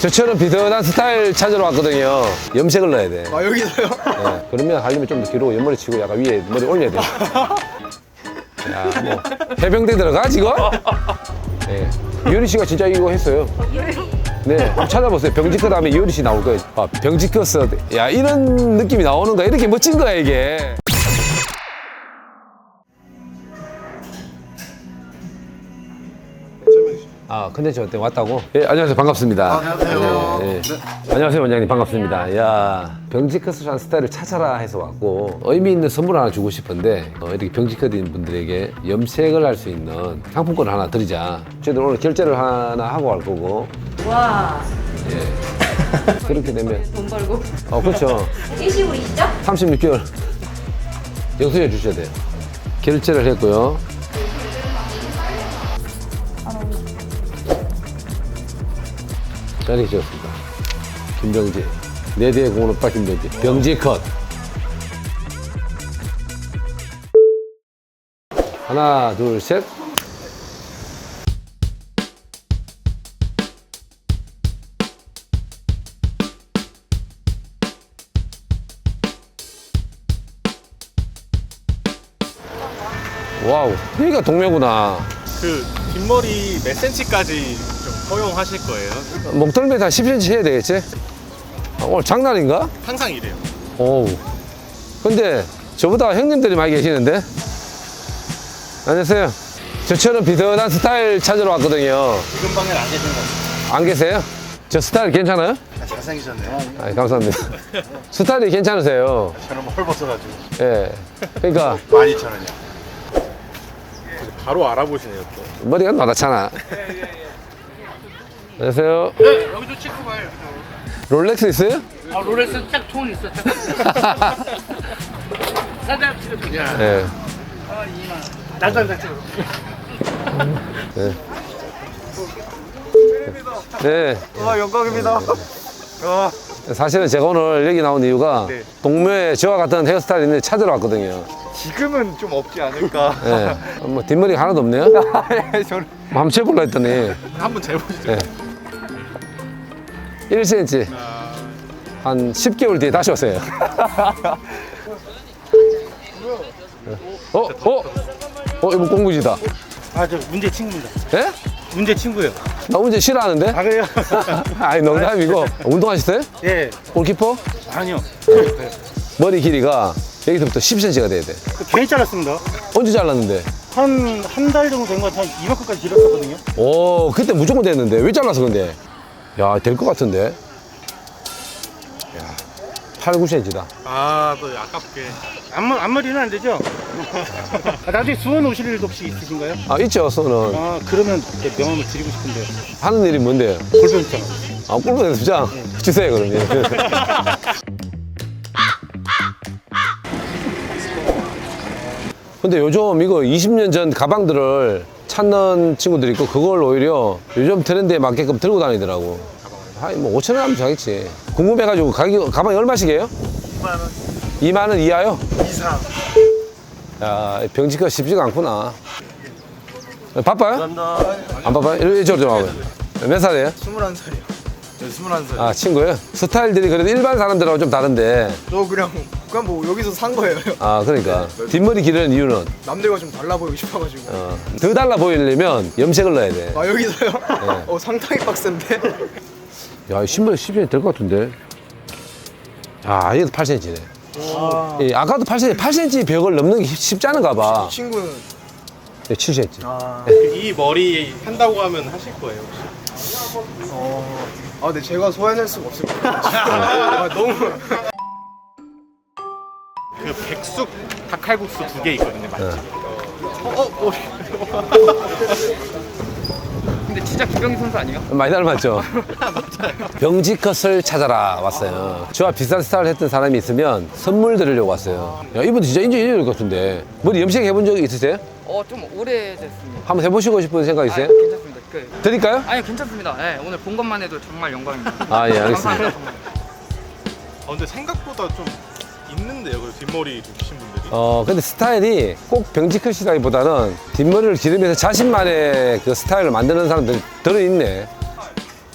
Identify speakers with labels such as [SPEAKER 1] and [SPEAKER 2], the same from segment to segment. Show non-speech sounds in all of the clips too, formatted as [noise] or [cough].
[SPEAKER 1] 저처럼 비슷한 스타일 찾으러 왔거든요. 염색을 넣어야 돼.
[SPEAKER 2] 아 여기서요?
[SPEAKER 1] 예, 그러면 하려면 좀더 뒤로 옆머리 치고 약간 위에 머리 올려야 돼. 야, 뭐 해병대 들어가 지금? 예. 이효리 씨가 진짜 이거 했어요. 네, 한번 찾아보세요. 병지커 다음에 이효리 씨 나올 거예요. 아, 병지커스. 야, 이런 느낌이 나오는 거야. 이렇게 멋진 거야, 이게. 아, 컨텐츠 어때? 왔다고? 예, 안녕하세요. 반갑습니다. 안녕하세요. 예, 안녕하세요, 원장님. 반갑습니다. 야, 병지커스라는 스타일을 찾아라 해서 왔고, 의미 있는 선물 하나 주고 싶은데, 어, 이렇게 병지커드인 분들에게 염색을 할 수 있는 상품권 을 하나 드리자. 저희들 오늘 결제를 하나 하고 갈 거고,
[SPEAKER 3] 와, [laughs]
[SPEAKER 1] 그렇게 되면, [laughs]
[SPEAKER 3] 돈 벌고.
[SPEAKER 1] 어, 그렇죠.
[SPEAKER 3] 일시불이시죠?
[SPEAKER 1] 36개월 영수해 주셔야 돼요. 결제를 했고요. 자리 지었습니다. 김병지. 네 대의 공은 오빠 김병지. 병지 컷. 하나, 둘, 셋. 와우. 여기가 동묘구나.
[SPEAKER 4] 그 뒷머리 몇 센치까지 좀 허용하실 거예요?
[SPEAKER 1] 목덜미 한 10cm 해야 되겠지? 아, 오늘 장난인가?
[SPEAKER 4] 항상 이래요.
[SPEAKER 1] 오우. 근데 저보다 형님들이 많이 계시는데? 안녕하세요. 저처럼 비슷한 스타일 찾으러 왔거든요.
[SPEAKER 2] 지금 방에 안 계신 거
[SPEAKER 1] 안 계세요? 저 스타일 괜찮아요?
[SPEAKER 2] 잘생기셨네요.
[SPEAKER 1] 아, 감사합니다. 스타일이 괜찮으세요.
[SPEAKER 2] 저는 뭐 헐벗어가지고
[SPEAKER 1] 예. 그러니까
[SPEAKER 2] 12,000원이요.
[SPEAKER 4] 바로 알아보시네요 또.
[SPEAKER 1] 머리가 나다잖아. 안녕하세요.
[SPEAKER 5] 네, 여기도 찍고 가요.
[SPEAKER 1] 롤렉스 있어요?
[SPEAKER 5] 아, 롤렉스 딱톤 있어. 딱. 사장 찍어 그냥.
[SPEAKER 1] 예.
[SPEAKER 5] 나도 나 찍어.
[SPEAKER 1] 네. 네.
[SPEAKER 2] 아 영광입니다. 아,
[SPEAKER 1] 사실은 제가 오늘 여기 나온 이유가
[SPEAKER 2] 네.
[SPEAKER 1] 동묘에 저와 같은 헤어스타일 있는데 찾으러 왔거든요.
[SPEAKER 2] 지금은 좀 없지 않을까.
[SPEAKER 1] 예. 뭐 뒷머리가 하나도 없네요. [laughs]
[SPEAKER 2] 예, 저는
[SPEAKER 1] 한번 재볼라 했더니
[SPEAKER 4] 한번 재보시죠.
[SPEAKER 1] 예. 1cm. 한 10개월 뒤에 다시 오세요. 어? 어? 어? 이거 공부지다.
[SPEAKER 5] 아, 저 문제 친구입니다.
[SPEAKER 1] 예?
[SPEAKER 5] 문제 친구예요.
[SPEAKER 1] 나 운전 싫어하는데?
[SPEAKER 5] 아, 그래요? [laughs]
[SPEAKER 1] 아니 농담이고 운동하셨어요?
[SPEAKER 5] 예.
[SPEAKER 1] 골키퍼?
[SPEAKER 5] 아니요.
[SPEAKER 1] 머리 길이가 여기서부터 10cm가 돼야 돼.
[SPEAKER 5] 괜히 잘랐습니다.
[SPEAKER 1] 언제 잘랐는데?
[SPEAKER 5] 한, 한 달 정도 된 것 같아. 한 이만큼까지 길었었거든요.
[SPEAKER 1] 오, 그때 무조건 됐는데. 왜 잘라서 근데? 야, 될 것 같은데? 야, 8, 9cm다.
[SPEAKER 4] 아, 또 아깝게.
[SPEAKER 5] 앞머, 앞머리는 안 되죠? [laughs] 아, 나중에 수원 오실 일도 혹시 있으신가요?
[SPEAKER 1] 아, 있죠, 손은.
[SPEAKER 5] 아, 그러면 이렇게 명함을 드리고 싶은데.
[SPEAKER 1] 하는 일이 뭔데요?
[SPEAKER 5] 골변장.
[SPEAKER 1] 아, 꿀보 연습장? 주세요, 그러면. [laughs] 근데 요즘 이거 20년 전 가방들을 찾는 친구들이 있고 그걸 오히려 요즘 트렌드에 맞게끔 들고 다니더라고. 아니, 뭐 5천 원 하면 사겠지. 궁금해가지고 가격, 가방이 얼마씩이에요? 2만 원. 2만 원 이하요?
[SPEAKER 2] 이상.
[SPEAKER 1] 야, 병지가 쉽지가 않구나. 바빠요? 안 바빠요? 이리 이쪽으로 좀 와봐요. 몇 살이에요?
[SPEAKER 2] 21살이요. 저 21살.
[SPEAKER 1] 아, 친구예요? 스타일들이 그래도 일반 사람들하고 좀 다른데.
[SPEAKER 2] 저 그냥 그냥 뭐 여기서 산 거예요.
[SPEAKER 1] 아, 그러니까. 뒷머리 기르는 이유는
[SPEAKER 2] 남들과 좀 달라 보이고 싶어가지고.
[SPEAKER 1] 어, 더 달라 보이려면 염색을 넣어야 돼.
[SPEAKER 2] 아 여기서요? [laughs] 어 상당히 빡센데.
[SPEAKER 1] 야, 이 신발 10cm 될것 같은데. 아, 얘도 8cm네. 예, 아까도 8cm, 8cm 벽을 넘는 게 쉽지 않은가 봐.
[SPEAKER 2] 친구는
[SPEAKER 1] 네, 7cm.
[SPEAKER 2] 아,
[SPEAKER 4] 이 머리 한다고 하면 하실 거예요 혹시?
[SPEAKER 2] 어, 아 근데 제가 소화해낼 수가 없을 것 같아요. 아, 너무
[SPEAKER 4] 그 백숙 닭칼국수 두 개 있거든요, 맞죠?
[SPEAKER 2] 어, 어, [laughs]
[SPEAKER 5] 근데 진짜 기병 선수 아니에요?
[SPEAKER 1] 많이 닮았죠? [laughs] 병지컷을 찾아라 왔어요. 저와 비슷한 스타일 했던 사람이 있으면 선물 드리려고 왔어요. 야, 이분 진짜 인정해 줄것 같은데. 머리 염색 해본 적 있으세요?
[SPEAKER 6] 어, 좀 오래됐습니다.
[SPEAKER 1] 한번 해보시고 싶은 생각
[SPEAKER 6] 아,
[SPEAKER 1] 있어요?
[SPEAKER 6] 괜찮습니다. 그,
[SPEAKER 1] 드릴까요?
[SPEAKER 6] 아니, 괜찮습니다. 예, 오늘 본 것만 해도 정말 영광입니다.
[SPEAKER 1] 아, 예, 알겠습니다.
[SPEAKER 6] 감사합니다. 정말.
[SPEAKER 4] 어, 근데 생각보다 좀 있는데요, 그 뒷머리 두신 분들이.
[SPEAKER 1] 어, 근데 스타일이 꼭 병지컷이라기보다는 뒷머리를 기르면서 자신만의 그 스타일을 만드는 사람들이 들어있네.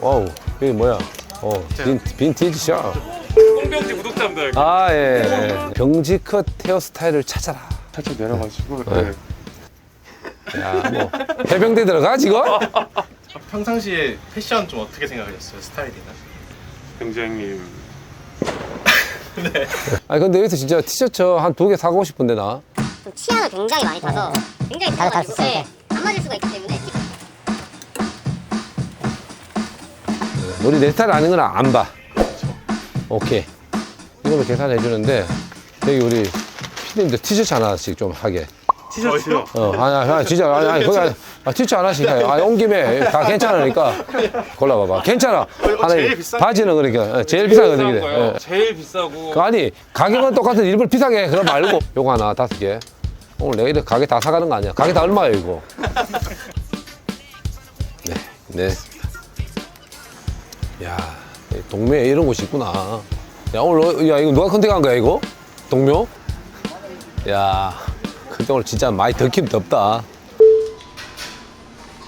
[SPEAKER 1] 와우. 여기 뭐야? 어, 빈, 빈티지 샵.
[SPEAKER 4] 꽁병지 구독자입니다.
[SPEAKER 1] 아, 예. 예. 병지컷 헤어스타일을 찾아라.
[SPEAKER 2] 살짝 내려가지고.
[SPEAKER 1] 네. 야, 뭐 해병대 들어가 지금?
[SPEAKER 4] 평상시에 패션 좀 어떻게 생각하셨어요? 스타일이나?
[SPEAKER 7] 병장님 [laughs]
[SPEAKER 1] 아니 근데 여기서 진짜 티셔츠 한 두 개 사고 싶은데 나.
[SPEAKER 8] 좀 치아를 굉장히 많이 타서 굉장히 타가지고 네, 안 맞을 수가 있기 때문에
[SPEAKER 1] 우리 내 스타일 아닌 건 안 봐. 오케이. 이걸로 계산해 주는데 여기 우리 피디님들 티셔츠 하나씩 좀 하게.
[SPEAKER 7] 티셔츠 요?
[SPEAKER 1] 어, 아니, 아니, 진짜, 아니, 아니, 거기, 아니, 아, 티셔츠 하나씩 해요. 아니, 온 김에 다 괜찮으니까 골라봐봐. 괜찮아. 하나,
[SPEAKER 7] 제일 비싼
[SPEAKER 1] 바지는 그러니까, 어, 제일 비싼 거
[SPEAKER 7] 비싼
[SPEAKER 1] 그래.
[SPEAKER 7] 거요. 제일 비싸고
[SPEAKER 1] 그 아니, 가격은 똑같은 일부러 비싸게 그럼 말고 요거 하나 다섯 개. 오늘 내가 이렇게 가게 다 사가는 거 아니야? 가게 다 얼마예요, 이거? 네, 네. 야, 동묘에 이런 곳이 있구나. 야, 오늘, 어- 야, 이거 누가 컨택한 거야, 이거? 동묘? 야, 오늘 진짜 많이 덕긴 덥다.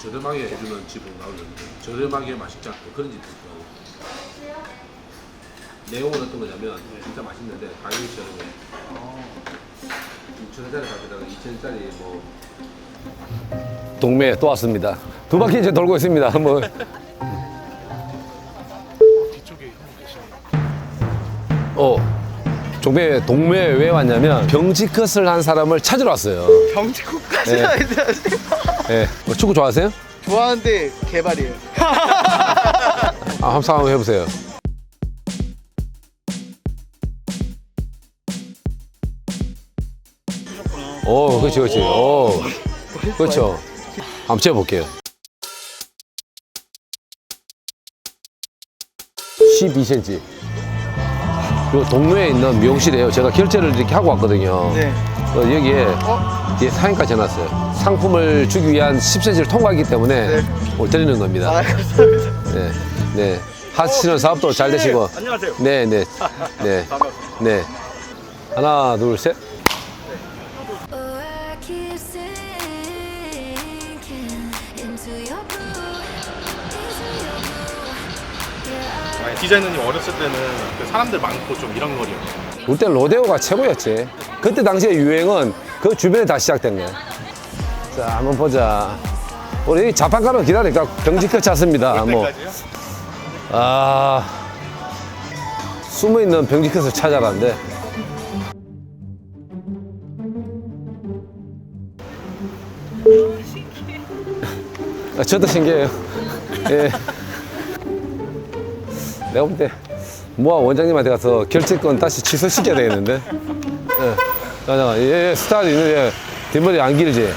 [SPEAKER 1] 저렴하게 해주는 집은 나오는데, 저렴하게 맛있지 않고 그런 집도 있고. 내용은 어떤 거냐면, 진짜 맛있는데, 가격이 저렴해. 6천원짜리 가게다가 2천원짜리 뭐. 동묘에 또 왔습니다. 두 바퀴 이제 돌고 있습니다. 뭐.
[SPEAKER 4] 뒤쪽에 한 분 계시네요.
[SPEAKER 1] 어. 동묘에, 동묘에 왜 왔냐면 병지컷을 한 사람을 찾으러 왔어요.
[SPEAKER 2] 병지국까지
[SPEAKER 1] 네.
[SPEAKER 2] 는 아닌데.
[SPEAKER 1] 예. 뭐 축구 좋아하세요?
[SPEAKER 2] 좋아하는데 개발이에요. [laughs]
[SPEAKER 1] 아, 한번 상황 해보세요. 오, 그렇지, 그렇지. 오, 그렇죠. 한번 재볼게요. 12cm. 요 동묘에 있는 미용실이에요. 제가 결제를 이렇게 하고 왔거든요.
[SPEAKER 2] 네.
[SPEAKER 1] 어, 여기에 뒤에 사인까지 해놨어요. 상품을 주기 위한 10cm를 통과하기 때문에
[SPEAKER 2] 네.
[SPEAKER 1] 오늘 드리는 겁니다.
[SPEAKER 2] 아, 감사합니다.
[SPEAKER 1] 네, 네. 하시는 사업도 잘 되시고.
[SPEAKER 7] 안녕하세요.
[SPEAKER 1] 네, 네, [laughs] 네, 네. 하나, 둘, 셋.
[SPEAKER 9] Oh, I keep sinking into your
[SPEAKER 4] 디자이너님 어렸을 때는 그 사람들 많고 좀 이런 거리였어요.
[SPEAKER 1] 그때 로데오가 최고였지. 그때 당시에 유행은 그 주변에 다 시작된 거야. 자, 한번 보자. 우리 자판가로 기다릴까? 병지컷 찾습니다. 뭐. 아, 숨어 있는 병지컷을 찾아라는데. 아, 저도 신기해요. [laughs] 예. 내가 볼 때 모아 원장님한테 가서 결제권 다시 취소시켜야 되겠는데. 예. 자, 자, 얘, 얘 스타일 있는 얘 뒷머리 안 길지?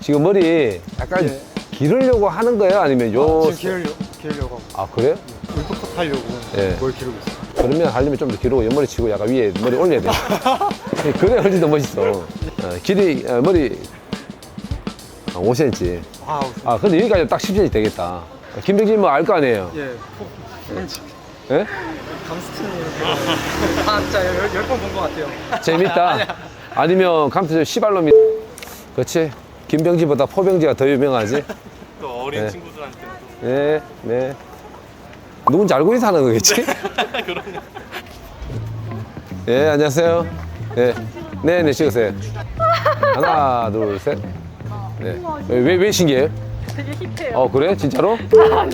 [SPEAKER 1] 지금 머리 약간 기르려고 하는 거예요? 아니면 요.
[SPEAKER 2] 지금 기르려, 기르려고 하고.
[SPEAKER 1] 아, 그래요?
[SPEAKER 2] 울컥컷 하려고
[SPEAKER 1] 예.
[SPEAKER 2] 뭘 기르고 있어요.
[SPEAKER 1] 그러면 하려면 좀더 기르고 옆머리 치고 약간 위에 머리 올려야 돼. [laughs] 그래 훨씬 더 멋있어. 어, 길이, 어, 머리 아, 5cm.
[SPEAKER 2] 와우.
[SPEAKER 1] 아, 근데 여기까지 딱 10cm 되겠다. 김병진 뭐 알 거 아니에요?
[SPEAKER 2] 예.
[SPEAKER 1] 예?
[SPEAKER 2] 감스트님. 아, 진짜 열번 본 것 같아요.
[SPEAKER 1] 재밌다. 아니면 감투 시발놈이. 그렇지. 김병지보다 포병지가 더 유명하지.
[SPEAKER 4] 또 어린
[SPEAKER 1] 네.
[SPEAKER 4] 친구들한테는
[SPEAKER 1] 네, 네. 누군지 알고 있는 거겠지? [laughs]
[SPEAKER 4] 그럼요.
[SPEAKER 1] 네, 안녕하세요. 네, 네, 네, 찍으세요. 하나, 둘, 셋. 네. 왜, 왜 신기해요?
[SPEAKER 3] 되게 힙해요.
[SPEAKER 1] 어, 그래? 진짜로? [laughs]
[SPEAKER 4] 아,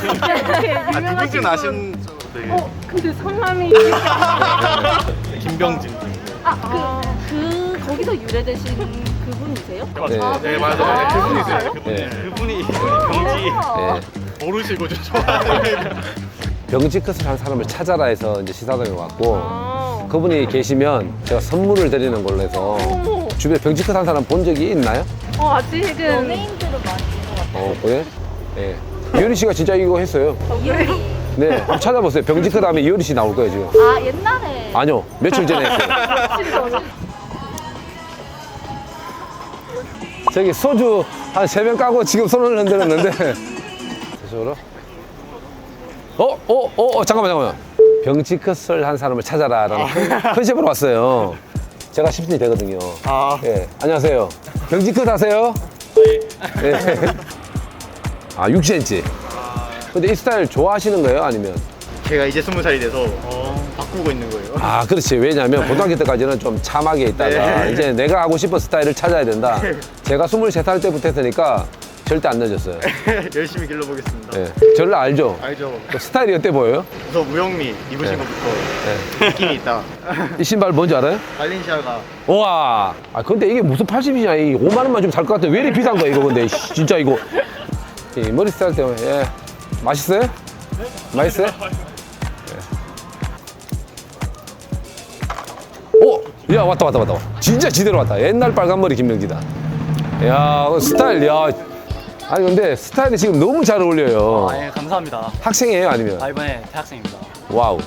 [SPEAKER 4] 누군지 아신 네.
[SPEAKER 3] 어, 근데 성함이 [laughs]
[SPEAKER 4] 김병진.
[SPEAKER 3] 아, 그, 그 거기서 유래되신 그분이세요?
[SPEAKER 1] 네.
[SPEAKER 4] 네, 맞아요. 네, 그분이세요. 그분.
[SPEAKER 1] 네.
[SPEAKER 4] 그분이 병지
[SPEAKER 1] 네.
[SPEAKER 4] 모르시고 좀 좋아하는.
[SPEAKER 1] 병지컷을 한 사람을 찾아라 해서 이제 시사장에 왔고,
[SPEAKER 3] 아,
[SPEAKER 1] 그분이 계시면 제가 선물을 드리는 걸로 해서,
[SPEAKER 3] 어머.
[SPEAKER 1] 주변에 병지컷 한 사람 본 적이 있나요?
[SPEAKER 3] 어, 아직은 연예인들은 많이
[SPEAKER 1] 어, 그래? 네. 이효리 씨가 진짜 이거 했어요.
[SPEAKER 3] 이효리.
[SPEAKER 1] 네, 한번 찾아보세요. 병지컷 하면 이효리 씨 나올 거예요, 지금.
[SPEAKER 3] 아, 옛날에.
[SPEAKER 1] 아니요, 며칠 전에 했어요. 저기 소주 한 세 병 까고 지금 손을 흔들었는데. 저쪽으로? 어, 어, 어, 어, 잠깐만, 잠깐만. 병지컷을 한 사람을 찾아라라는 컨- 컨셉으로 왔어요. 제가 10분이 되거든요.
[SPEAKER 2] 아.
[SPEAKER 1] 예, 안녕하세요. 병지컷 하세요? 네. 아, 6cm. 근데 이 스타일 좋아하시는 거예요? 아니면?
[SPEAKER 2] 제가 이제 스무 살이 돼서 바꾸고 있는 거예요.
[SPEAKER 1] 아, 그렇지. 왜냐면 고등학교 때까지는 좀 참하게 있다가
[SPEAKER 2] 네.
[SPEAKER 1] 이제 내가 하고 싶은 스타일을 찾아야 된다. 제가 23살 때부터 했으니까 절대 안 늦었어요. [laughs]
[SPEAKER 2] 열심히 길러보겠습니다.
[SPEAKER 1] 예. 저를 알죠?
[SPEAKER 2] 알죠.
[SPEAKER 1] 또 스타일이 어때 보여요?
[SPEAKER 2] 우선 우영미 입으신
[SPEAKER 1] 네.
[SPEAKER 2] 것부터 느낌이 있다.
[SPEAKER 1] 이 신발 뭔지 알아요?
[SPEAKER 2] 발렌시아가
[SPEAKER 1] 우와. 아, 근데 이게 무슨 80이냐. 이 5만 원만 좀 살 것 같아. 왜 이렇게 비싼 거야, 이거 근데. 씨, 진짜 이거. 이 머리 스타일 때문에. 예. 맛있어요? 맛있어요? 예. 오! 야, 왔다, 왔다, 왔다. 진짜 지대로 왔다. 옛날 빨간 머리 김명기다. 야, 그 스타일, 야. 아니, 근데 스타일이 지금 너무 잘 어울려요.
[SPEAKER 5] 예, 감사합니다.
[SPEAKER 1] 학생이에요, 아니면?
[SPEAKER 5] 아, 이번에 대학생입니다.
[SPEAKER 1] 와우.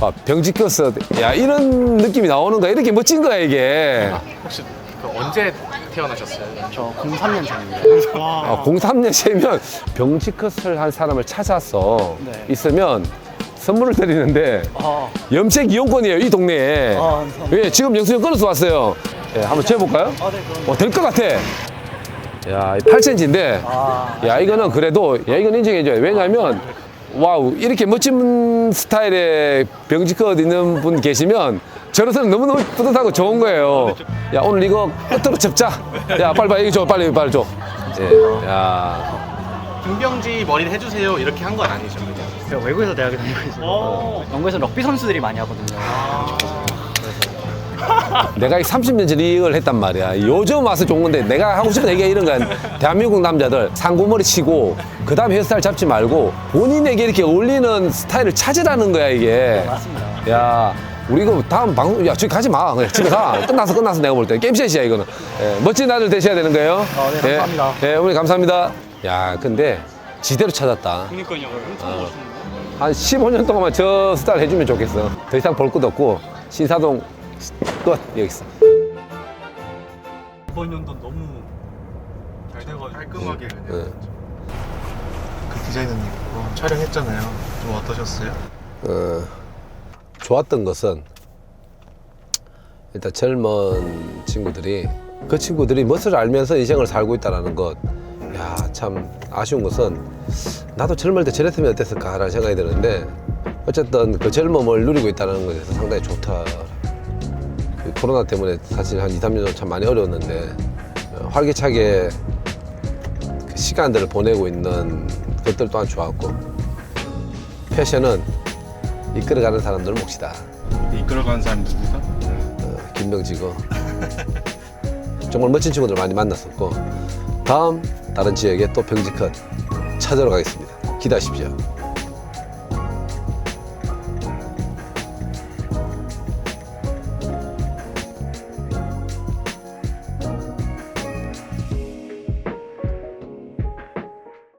[SPEAKER 1] 아, 병지 꼈어. 야, 이런 느낌이 나오는 거야. 이렇게 멋진 거야, 이게.
[SPEAKER 4] 혹시 그 언제 태어나셨어요?
[SPEAKER 5] 저 03년생입니다.
[SPEAKER 1] 아, 03년생이면 병지 컷을 한 사람을 찾아서
[SPEAKER 5] 네.
[SPEAKER 1] 있으면 선물을 드리는데
[SPEAKER 5] 아,
[SPEAKER 1] 염색 이용권이에요, 이 동네에.
[SPEAKER 5] 아, 감사합니다.
[SPEAKER 1] 예, 지금 영수증 끊어서 왔어요. 예, 한번 재볼까요?
[SPEAKER 5] 아, 네, 그럼.
[SPEAKER 1] 어, 될 것 같아. 야, 8cm인데.
[SPEAKER 5] 아,
[SPEAKER 1] 야, 이거는 그래도, 야, 이건 인정해줘요. 왜냐면, 와우, 이렇게 멋진 스타일의 병지컷 있는 분 계시면, 저로서는 너무너무 뿌듯하고 좋은 거예요. 야, 오늘 이거 끝으로 접자. 야, 빨리, 빨리, 줘, 빨리, 빨리 줘. 예, 야.
[SPEAKER 4] 김병지 머리를 해주세요 이렇게 한 건 아니죠?
[SPEAKER 5] 제가 외국에서 대학을 다니고 있어요. 영국에서 럭비 선수들이 많이 하거든요.
[SPEAKER 1] 내가 30년 전에 이걸 했단 말이야. 요즘 와서 좋은 건데 내가 하고 싶은 얘기가 이런 거야. 대한민국 남자들 상고머리 치고 그 다음에 헤어스타일 잡지 말고 본인에게 이렇게 어울리는 스타일을 찾으라는 거야, 이게.
[SPEAKER 5] 맞습니다.
[SPEAKER 1] 야, 우리 이거 다음 방송, 야, 저기 가지 마. 그냥 집에 가. [laughs] 끝나서 끝나서 내가 볼 때. 게임셋이야, 이거는. 예, 멋진 날을 되셔야 되는 거예요.
[SPEAKER 5] 아, 네, 감사합니다.
[SPEAKER 1] 예, 예, 어머니 감사합니다. 야, 근데 지대로 찾았다.
[SPEAKER 7] 엄청 멋있는데.
[SPEAKER 1] 한 15년 동안만 저 스타일 해주면 좋겠어. 더 이상 볼 것도 없고, 신사동 끝. 여기 있어.
[SPEAKER 7] 이번 연도 너무 잘 돼가지고.
[SPEAKER 4] 깔끔하게 그냥.
[SPEAKER 1] 예.
[SPEAKER 2] 그 디자이너님 그거 촬영했잖아요. 좀 어떠셨어요?
[SPEAKER 1] 어, 좋았던 것은 일단 젊은 친구들이 그 친구들이 멋을 알면서 인생을 살고 있다는 것. 야, 참 아쉬운 것은 나도 젊을 때 저랬으면 어땠을까라는 생각이 드는데 어쨌든 그 젊음을 누리고 있다는 것에서 상당히 좋다. 그 코로나 때문에 사실 한 2, 3년 동안 참 많이 어려웠는데 어, 활기차게 그 시간들을 보내고 있는 것들 또한 좋았고 패션은 이끌어가는 사람들 몫이다.
[SPEAKER 7] 이끌어가는 사람이 누구가?
[SPEAKER 1] 어, 김명지고 [laughs] 정말 멋진 친구들 많이 만났었고 다음 다른 지역에 또 병지컷 찾으러 가겠습니다. 기대하십시오.